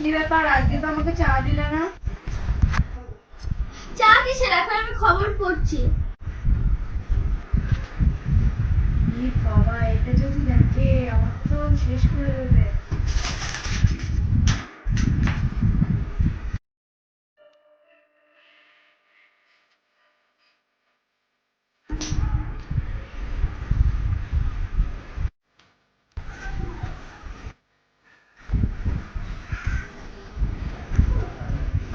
কি ব্যাপার? আজকে তো আমাকে চা দিলে না? চা কিসের? এখন আমি খবর পড়ছি। ই বাবা এটা যদি দেখে আমার তো শেষ করে দেবে।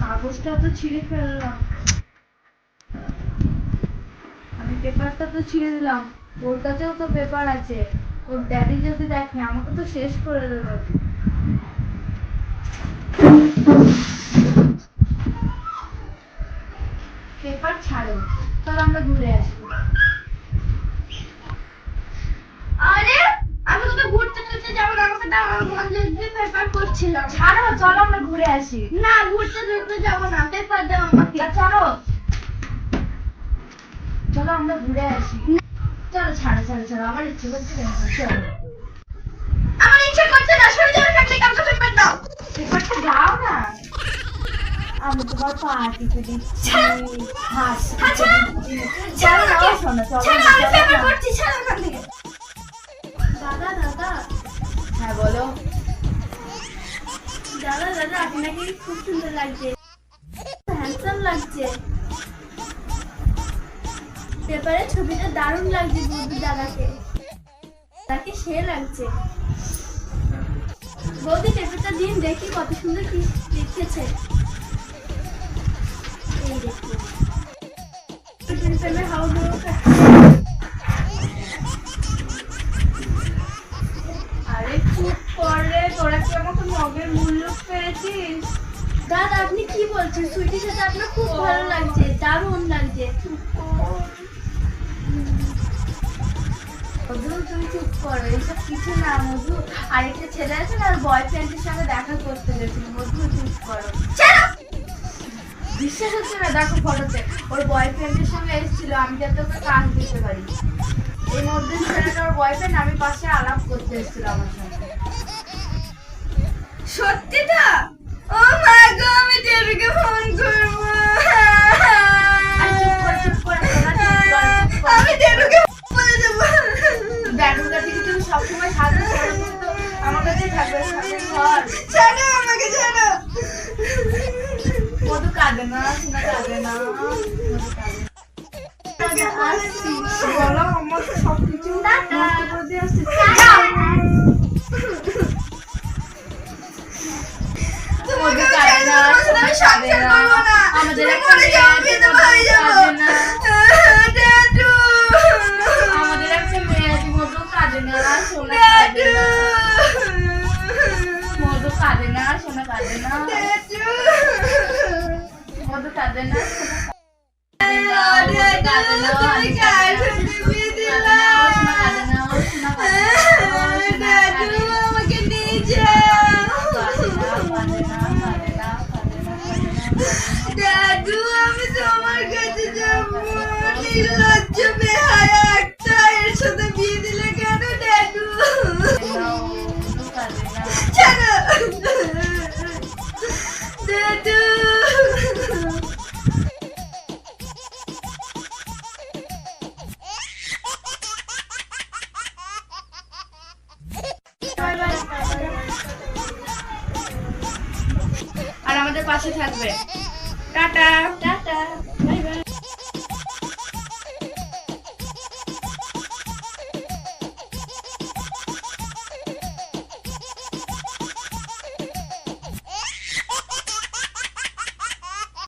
কাগজটা তো ছিঁড়ে ফেললাম। আমি পেপারটা তো ছিঁড়ে দিলাম। ওর কাছেও তো পেপার আছে। ওর ড্যাডি যদি দেখে, আমাকে তো শেষ করে দেবে। পেপার ছাড়ো চল আমরা ঘুরে আসব আরে ঘুরতে টুরতে না আমাকে দাও আমার দিয়ে পেপার করছিলাম। ছাড়ো চলো আমরা ঘুরে আসি। না ঘুরতে টুরতে যাব না পেপার দাও আমাকে। চলো। চলো আমরা ঘুরে আসি। চলো ছাড়ো ছাড়ো ছাড়ো আমার ইচ্ছে করছে না, চলো আমার ইচ্ছে করছে না সরে যাবে না কাউকে পেপার দাও। পেপারটা দাও না। আমি তোমার পা টিপে দিচ্ছি। হাত আচ্ছা। চলো না শোনো চলো আমি পেপার। করছি লাগছে। হ্যান্ডসাম লাগছে। পেপারে ছবিটা দারুণ লাগছে বৌদি দাদাকে। তাকে সে লাগছে। বৌদি পেপারটা দিন দেখি কত সুন্দর কি লিখেছে এই দেখি। পেনে দাদা, আপনি কি বলছেন? সুইটির সাথে আপনার খুব ভালো লাগছে, দারুণ লাগছে। মধু, তুমি চুপ করো, এইসব কিছু না, মধু। আরেকটা ছেলে আছে না বয়ফ্রেন্ডের সঙ্গে দেখা করতে গেছিল। মধু, চুপ করো। বিশ্বাস হচ্ছে না, দেখো ফটোতে ওর বয়ফ্রেন্ডের সঙ্গে এসেছিল, আমি যাতে ওকে কাজ দিতে পারি। এই মধ্যে ছেলেটা ওর বয়ফ্রেন্ড আমি পাশে আলাপ করতে এসেছিল আমার সঙ্গে। সত্যি তো? ও মা গো আমি টেরুকে ফোন করব। আমি টেরুকে বলে দেব। ড্যাডুর কাছে কি তুমি সবসময় কিন্তু আমার কাছে থাকবে ছাড়ো আমাকে ছাড়ো। মধু কাঁদে না শোনা কাঁদে না। আসছি। বলো আমার সবকিছু করে দিয়ে আসছে। সংসার না। আমাদের একটা মেয়ে আমাদের একটা মেয়ে আছে মধু কাঁদে না শোনা কাঁদে না। মধু কাঁদে না শোনা কাঁদে না। মধু কাঁদে না শোনা কাঁদে না। নির্লজ্জ বেহায়া একটা, এর সাথে বিয়ে দিলে কেন, ড্যাডু? ছাড়ো। ড্যাডু। আর আমাদের পাশে থাকবে টাটা টাটা